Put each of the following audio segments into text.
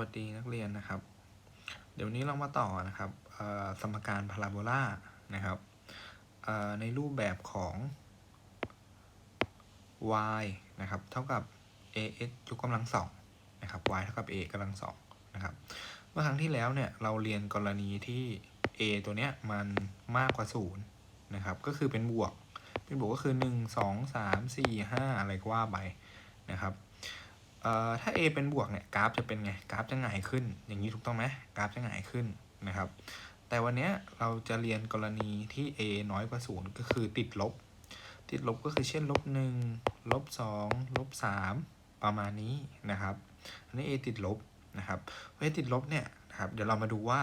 วัสดีนักเรียนนะครับ เดี๋ยวนี้เรามาต่อนะครับสมการพาราโบลานะครับในรูปแบบของ y นะครับ เท่ากับ ax ยกกำลังสองนะครับ y เท่ากับ a กำลังสองนะครับ เมื่อครั้งที่แล้วเนี่ยเราเรียนกรณีที่ a ตัวเนี้ยมันมากกว่าศูนย์นะครับ ก็คือเป็นบวก เป็นบวกก็คือ 1 2 3 4 5 อะไรก็ว่าไปนะครับ อ่อถ้า a เป็นบวกเนี่ยกราฟจะเป็นไงกราฟจะหงายขึ้น อย่างนี้ถูกต้องไหมกราฟจะหงายขึ้นนะครับ แต่วันนี้เราจะเรียนกรณีที่ a น้อยกว่าศูนย์ก็คือติดลบ ติดลบก็คือเช่นลบหนึ่งลบสองลบสามประมาณนี้นะครับอันนี้ a ติดลบนะครับเอติดลบเนี่ยนะครับเดี๋ยวเรามาดูว่า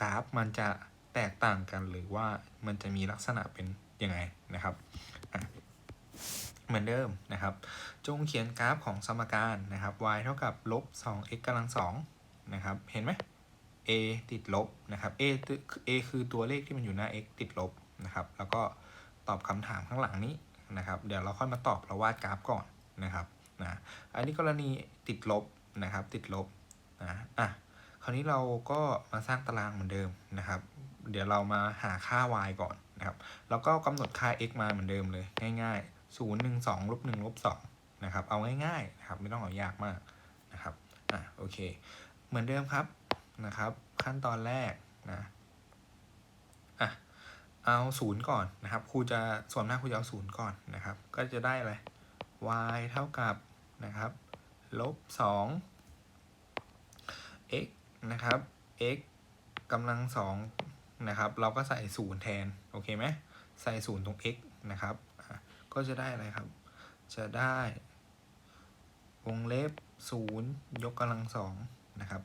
กราฟมันจะแตกต่างกันหรือว่ามันจะมีลักษณะเป็นยังไงนะครับ เหมือนเดิมนะครับ จงเขียนกราฟของสมการนะครับ y เท่ากับลบ 2x กำลัง2นะครับ เห็นไหม a ติดลบนะครับ a a คือตัวเลขที่มันอยู่หน้า x ติดลบนะครับ แล้วก็ตอบคำถามข้างหลังนี้นะครับ เดี๋ยวเราค่อยมาตอบเราวาดกราฟก่อนนะครับนะอันนี้กรณีติดลบนะครับ ติดลบนะอะคราวนี้เราก็มาสร้างตารางเหมือนเดิมนะครับ เดี๋ยวเรามาหาค่า y ก่อนนะครับ แล้วก็กำหนดค่า x มาเหมือนเดิมเลยง่าย ๆ 0 1 2ลบ1ลบ2นะครับ เอาง่ายๆนะครับ ไม่ต้องเอายากมากนะครับอะโอเค เหมือนเดิมครับนะครับ ขั้นตอนแรกนะอะเอาศูนย์ก่อนนะครับครูจะส่วนมากครูจะเอาศูนย์ก่อนนะครับ ก็จะได้อะไร y เท่ากับนะครับลบ2 x นะครับ x กำลังสองนะครับ เราก็ใส่ศูนย์แทน โอเคไหมใส่ศูนย์ตรง x นะครับ ก็จะได้อะไรครับ จะได้วงเล็บศูนย์ยกกำลังสองนะครับ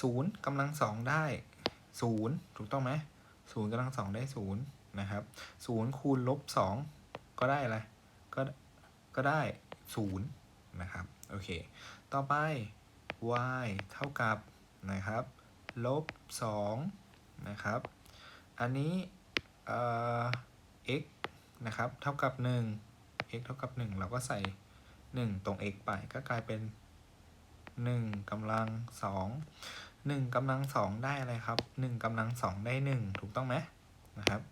ศูนย์กำลังสองได้ศูนย์ถูกต้องไหมศูนย์กำลังสองได้ศูนย์นะครับศูนย์คูณลบสองก็ได้อะไรก็ก็ได้ศูนย์นะครับโอเคต่อไป y เท่ากับนะครับลบสองนะครับอันนี้เอ่อ x นะครับเท่ากับ1 x เท่ากับ 1 เราก็ใส่ 1 ตรง x ไปก็กลายเป็น 1กำลัง 2 1กำลัง 2 ได้อะไรครับ 1กำลัง 2 ได้ 1 ถูกต้องไหมนะครับ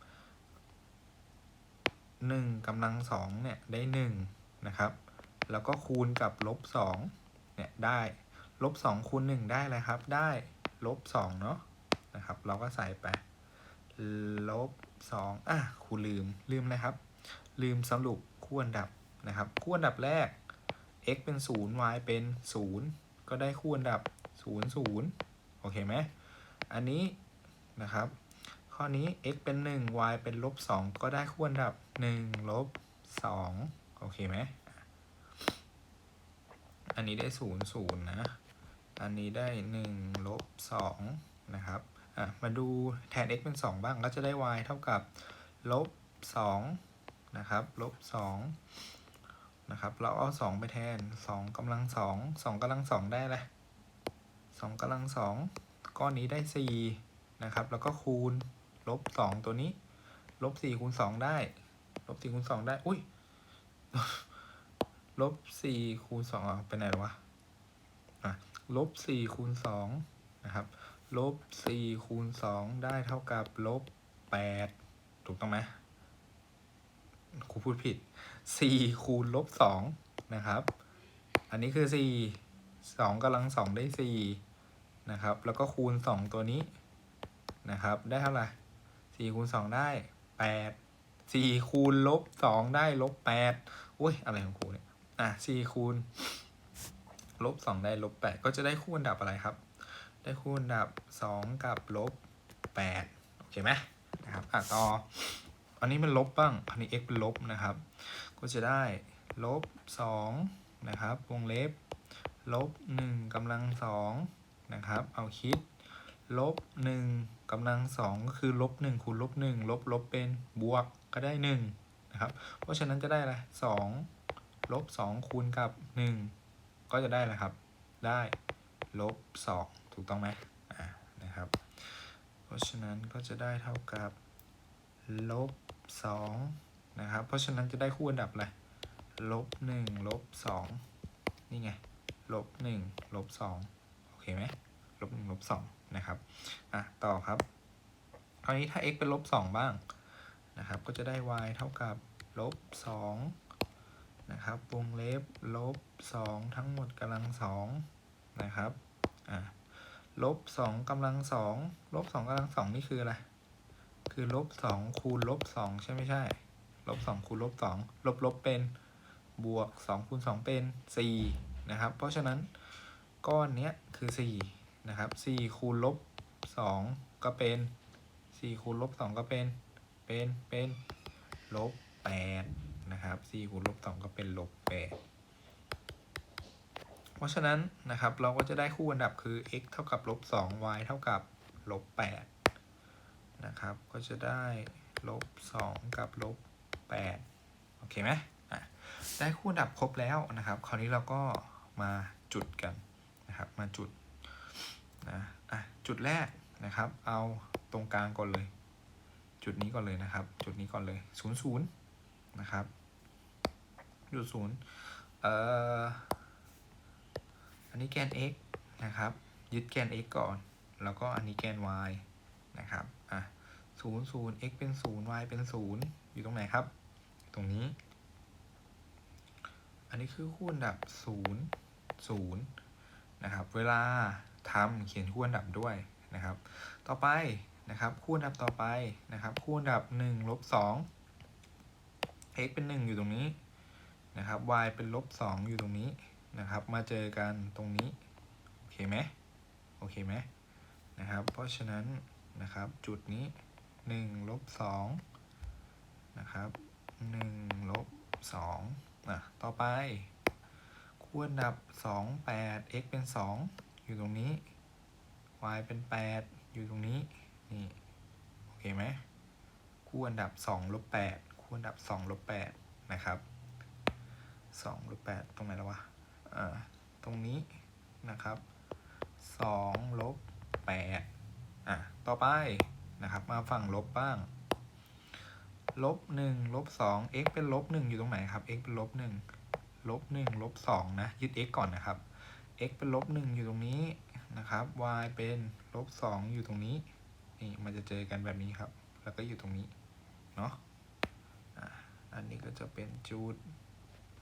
1กำลัง 2 เนี่ย ได้ 1 นะครับ แล้วก็คูณกับลบ 2 เนี่ย ได้ลบ 2 คูณ 1 ได้อะไรครับ ได้ลบ 2 เนาะนะครับ เราก็ใส่ไปลบสองอะครูลืมลืมอะไรครับ ลืมสรุปคู่อันดับนะครับ คู่อันดับแรก x เป็น 0 y เป็น 0 ก็ได้คู่อันดับ 0 0 โอเคไหม อันนี้นะครับ ข้อนี้ x เป็น 1 y เป็นลบ 2 ก็ได้คู่อันดับ 1 ลบ 2 โอเคไหม อันนี้ได้ 0 0 นะ อันนี้ได้ 1 ลบ 2 นะครับ อะ มาดูแทน x เป็น 2 บ้าง ก็จะได้ y เท่ากับลบ 2 นะครับ ลบ2นะครับ เราเอา2ไปแทน2กำลัง2 2กำลัง2ได้เลย2กำลัง2ก้อนนี้ได้4นะครับ แล้วก็คูณลบ2ตัวนี้ ลบ4คูณ2ได้ ลบ4คูณ2ได้ อุ้ยลบ4คูณ2อะไปไหนหรอวะอะลบ4คูณ2นะครับลบสี่คูณสองได้เท่ากับลบแปดถูกต้องไหม พูดผิดสี่คูณลบสองนะครับ อันนี้คือสี่สองกำลังสองได้สี่นะครับ แล้วก็คูณสองตัวนี้นะครับ ได้เท่าไหร่สี่คูณสองได้แปดสี่คูณลบสองได้ลบแปดอุ้ย อะไรของครูเนี่ย อะสี่คูณลบสองได้ลบแปดก็จะได้คู่อันดับอะไรครับ ได้คูณอันดับ 2 กับลบ8โอเคไหมนะครับ อะต่อ อันนี้มันลบบ้างอันนี้ x เป็นลบนะครับ ก็จะได้ลบ2นะครับวงเล็บลบ1กำลัง2นะครับ เอาคิดลบ1กำลัง2ก็คือลบ1คูณลบ1ลบลบเป็นบวกก็ได้1นะครับ เพราะฉะนั้นจะได้อะไร2ลบ2คูณกับ 1 ก็จะได้อะไรครับ ได้ลบ2ถูกต้องไหมอ่านะครับ เพราะฉะนั้นก็จะได้เท่ากับลบ 2นะครับ เพราะฉะนั้นจะได้คู่อันดับอะไรลบ1ลบ2นี่ไงลบ1ลบ2โอเคไหมลบหนึ่งลบสองนะครับอะต่อครับคราวนี้ถ้า x เป็นลบสองบ้างนะครับ ก็จะได้ y เท่ากับลบสองนะครับ วงเล็บลบสองทั้งหมดกำลังสองนะครับอะลบสองกำลังสองลบสองกำลังสองนี่คืออะไร คือลบสองคูณลบสองใช่ไม่ใช่ลบสองคูณลบสองลบลบเป็นบวกสองคูณสองเป็นสี่นะครับ เพราะฉะนั้นก้อนเนี้ยคือสี่นะครับสี่คูณลบสองก็เป็นสี่คูณลบสองก็เป็นเป็นเป็นลบแปดนะครับสี่คูณลบสองก็เป็นลบแปดเพราะฉะนั้นนะครับเราก็จะได้คู่อันดับคือ x เท่ากับลบสอง y เท่ากับลบแปด นะครับ ก็จะได้ลบสองกับลบแปดโอเคไหมอะได้คู่ดับครบแล้วนะครับ คราวนี้เราก็มาจุดกันนะครับ มาจุดนะอะจุดแรกนะครับ เอาตรงกลางก่อนเลย จุดนี้ก่อนเลยนะครับ จุดนี้ก่อนเลยศูนย์ศูนย์นะครับจุดศูนย์เอ่ออันนี้แกน x นะครับ ยึดแกน x ก่อน แล้วก็อันนี้แกน y นะครับอะศูนย์ศูนย์ x เป็นศูนย์ y เป็นศูนย์อยู่ตรงไหนครับ ตรงนี้ อันนี้คือคู่อันดับศูนย์ศูนย์นะครับ เวลาทำเขียนคู่อันดับด้วยนะครับ ต่อไปนะครับ คู่อันดับต่อไปนะครับ คู่อันดับ1ลบ2 x เป็น 1 อยู่ตรงนี้นะครับ y เป็นลบ2อยู่ตรงนี้นะครับ มาเจอกันตรงนี้ โอเคไหมโอเคไหมนะครับ เพราะฉะนั้น นะครับ จุดนี้1ลบ2นะครับ1ลบ2อะต่อไปคู่อันดับ 2 8 x เป็น 2 อยู่ตรงนี้ y เป็น 8 อยู่ตรงนี้นี่โอเคไหมคู่อันดับ2ลบ8คู่อันดับ2ลบ8นะครับ2ลบ8ตรงไหนแล้ววะอ่าตรงนี้นะครับ2ลบ8 ต่อไปนะครับ มาฝั่งลบบ้าง ลบ1ลบ2 x เป็นลบ1อยู่ตรงไหนครับ x เป็นลบ1ลบ1ลบ2นะ ยึด x ก่อนนะครับ x เป็นลบ1อยู่ตรงนี้นะครับ y เป็นลบ2อยู่ตรงนี้ นี่มันจะเจอกันแบบนี้ครับ แล้วก็อยู่ตรงนี้ เนาะอันนี้ก็จะเป็นจุด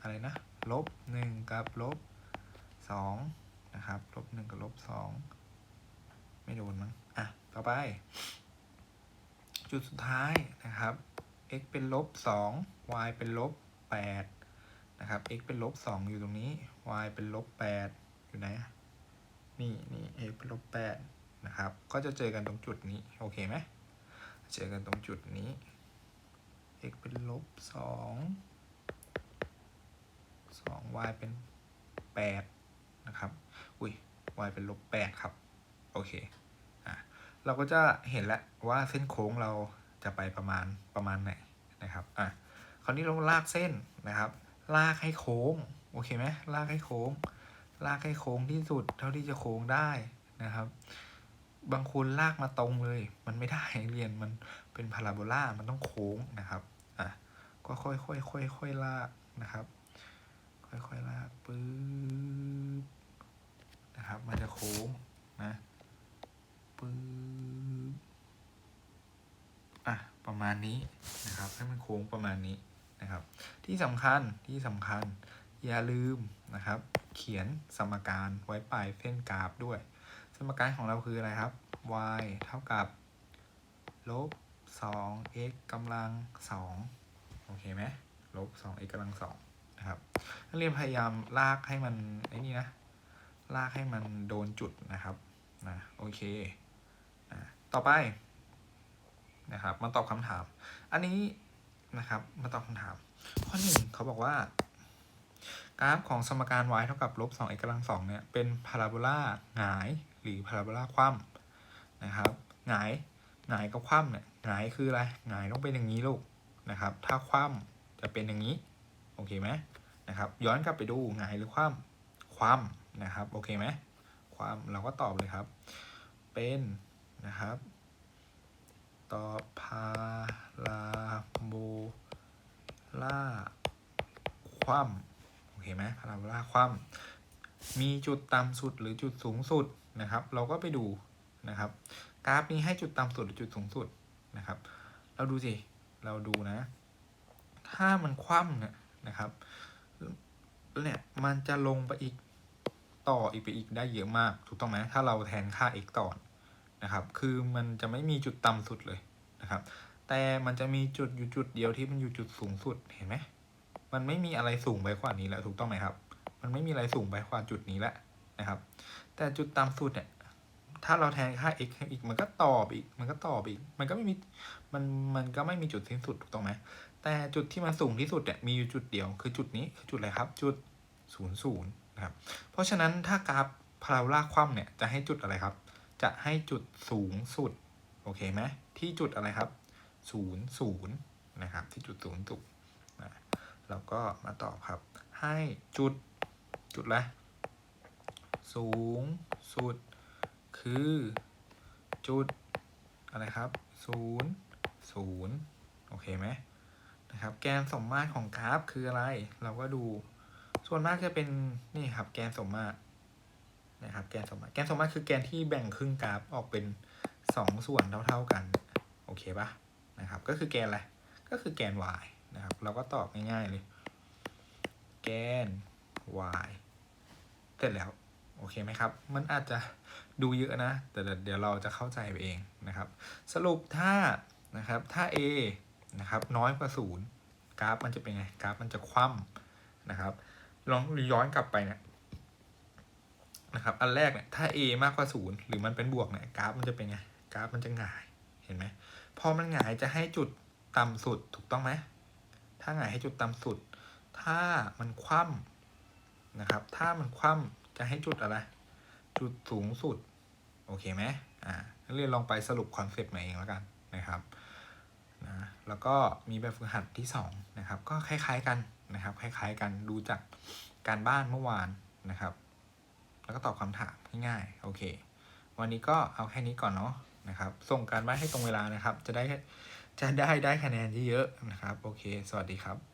อะไรนะ ลบ1กับลบ2นะครับ ลบ1กับลบ2ไม่โดนมั้ง อะ ต่อไป จุดสุดท้ายนะครับ x เป็นลบ 2 y เป็นลบ 8 นะครับ x เป็นลบ 2 อยู่ตรงนี้ y เป็นลบ 8 อยู่ไหน นี่นี่ x เป็นลบ 8 นะครับ ก็จะเจอกันตรงจุดนี้ โอเคไหม เจอกันตรงจุดนี้ x เป็นลบ 2 2 y เป็น 8 นะครับ อุ้ย y เป็นลบ 8 ครับ โอเค เราก็จะเห็นแล้วว่าเส้นโค้งเราจะไปประมาณประมาณไหนนะครับอะคราวนี้เราลากเส้นนะครับ ลากให้โค้งโอเคไหมลากให้โค้ง ลากให้โค้งที่สุด เท่าที่จะโค้งได้นะครับ บางคนลากมาตรงเลย มันไม่ได้เรียนมันเป็นพาราโบลามันต้องโค้งนะครับอะก็ค่อยค่อยค่อยค่อยลากนะครับ ค่อยค่อยลากปึ๊บนะครับ มันจะโค้งนะ ปึ๊บอะประมาณนี้นะครับ ให้มันโค้งประมาณนี้นะครับ ที่สำคัญที่สำคัญอย่าลืมนะครับ เขียนสมการไว้ปลายเส้นกราฟด้วย สมการของเราคืออะไรครับ y เท่ากับลบ 2 x กำลัง 2 โอเคไหมลบ 2 x กำลัง 2 นะครับ นักเรียนพยายามลากให้มันไอ้นี่นะ ลากให้มันโดนจุดนะครับ นะ โอเค ต่อไปนะครับมาตอบคำถาม อันนี้นะครับมาตอบคำถาม ข้อหนึ่งเขาบอกว่า กราฟของสมการ y เท่ากับลบ2 x กำลัง2เนี่ยเป็นพาราโบลาหงายหรือพาราโบลาคว่ำนะครับหงายหงายกับคว่ำเนี่ยหงายคืออะไรหงายต้องเป็นอย่างนี้ลูกนะครับ ถ้าคว่ำจะเป็นอย่างนี้โอเคไหมนะครับ ย้อนกลับไปดูหงายหรือคว่ำคว่ำนะครับโอเคไหมคว่ำเราก็ตอบเลยครับ เป็น นะครับตอพาราโบลาคว่ำโอเคไหมพาราโบลาคว่ำมีจุดต่ำสุดหรือจุดสูงสุดนะครับ เราก็ไปดูนะครับ กราฟนี้ให้จุดต่ำสุดหรือจุดสูงสุดนะครับ เราดูสิเราดูนะ ถ้ามันคว่ำเนี่ยนะครับเนี่ยมันจะลงไปอีกต่ออีกไปอีกได้เยอะมาก ถูกต้องไหมถ้าเราแทนค่า x ต่อ นะครับ คือมันจะไม่มีจุดต่ำสุดเลยนะครับ แต่มันจะมีจุดอยู่จุดเดียวที่มันอยู่จุดสูงสุดเห็นไหมมันไม่มีอะไรสูงไปกว่านี้แล้วถูกต้องไหมครับ มันไม่มีอะไรสูงไปกว่าจุดนี้แล้วนะครับ แต่จุดต่ำสุดเนี่ย ถ้าเราแทนค่า x อีก มันก็ต่อไปอีก มันก็ต่อไปอีก มันก็ไม่มี มัน มันก็ไม่มีจุดสิ้นสุดถูกต้องไหม แต่จุดที่มันสูงที่สุดเนี่ย มีอยู่จุดเดียว คือจุดนี้ คือจุดอะไรครับ จุดศูนย์ศูนย์นะครับ เพราะฉะนั้นถ้ากราฟพาราโบลาคว่ำเนี่ย จะให้จุดอะไรครับ จะให้จุดสูงสุด โอเคไหมที่จุดอะไรครับศูนย์นะครับที่จุดศูนย์สุดนะเราก็มาตอบครับ ให้จุดจุดอะไรสูงสุด คือจุดอะไรครับศูนย์ศูนย์โอเคไหมนะครับแกนสมมาตรของกราฟคืออะไร เราก็ดู ส่วนมากจะเป็นนี่ครับแกนสมมาตร แกนสมมาตรแกนสมมาตรคือแกนที่แบ่งครึ่งกราฟออกเป็นสองส่วนเท่าๆกัน โอเคปะนะครับ ก็คือแกนอะไร ก็คือแกน y นะครับ เราก็ตอบง่ายๆเลย แกน y เสร็จแล้ว โอเคไหมครับ มันอาจจะดูเยอะนะ แต่เดี๋ยวเราจะเข้าใจไปเองนะครับ สรุปถ้านะครับ ถ้า a นะครับน้อยกว่าศูนย์กราฟมันจะเป็นไง กราฟมันจะคว่ำนะครับ ลองย้อนกลับไปเนี่ย นะครับ อันแรกเนี่ย ถ้า a มากกว่าศูนย์หรือมันเป็นบวกเนี่ยกราฟมันจะเป็นไง กราฟมันจะหงาย เห็นไหม พอมันหงายจะให้จุดต่ำสุดถูกต้องไหม ถ้าหงายให้จุดต่ำสุด ถ้ามันคว่ำนะครับ ถ้ามันคว่ำจะให้จุดอะไร จุดสูงสุด โอเคไหมอ่านักเรียนลองไปสรุปคอนเซปต์มาเองแล้วกันนะครับนะแล้วก็มีแบบฝึกหัดที่2นะครับ ก็คล้ายๆกันนะครับ คล้ายๆกัน ดูจากการบ้านเมื่อวานนะครับ แล้วก็ตอบคำถามง่ายๆโอเค วันนี้ก็เอาแค่นี้ก่อนเนาะนะครับ ส่งการบ้านให้ตรงเวลานะครับ จะได้จะได้ได้คะแนนเยอะนะครับ โอเค สวัสดีครับ